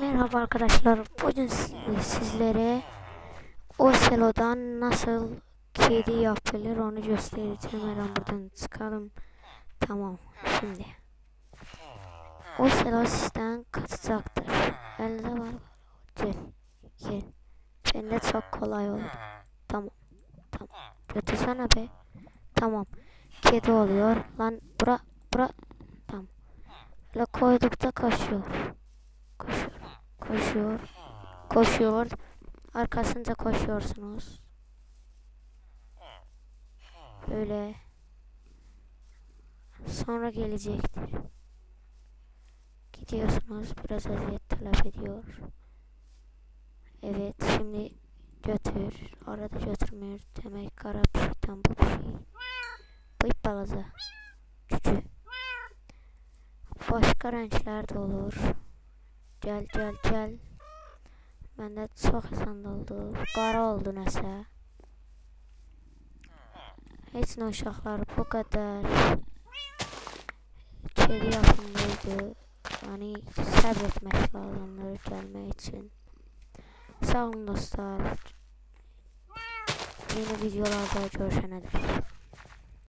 Merhaba arkadaşlar. Bugün si- sizlere Ocelo'dan nasıl kedi yapılır onu göstereceğim. Hemen buradan çıkalım. Tamam. Şimdi. Ocelo sizden kaçacaktır. Elde var. Gel. Gel. Bende çok kolay oldu. Tamam. Tamam. Götürsene be. Tamam. Kedi oluyor. Lan bura bura. Böyle koydukta koşuyor. Koşuyor. Koşuyor. Koşuyor. Arkasında koşuyorsunuz. Böyle. Sonra gelecektir. Gidiyorsunuz. Biraz eziyet talep ediyor. Evet. Şimdi götür. Arada götürmüyor. Demek kara bir şeytan bu bir şey. Bıyık balaza. Başka renkler de olur. Gel gel gel. Bende çok hasan oldu. Qara oldu nəsə. Heç nə uşaqlar bu qədər kedi yapımlıydı. Yani səbr etmək lazımdır gəlmək üçün. Sağ olun dostlar. Yeni videolarda görüşənə dək.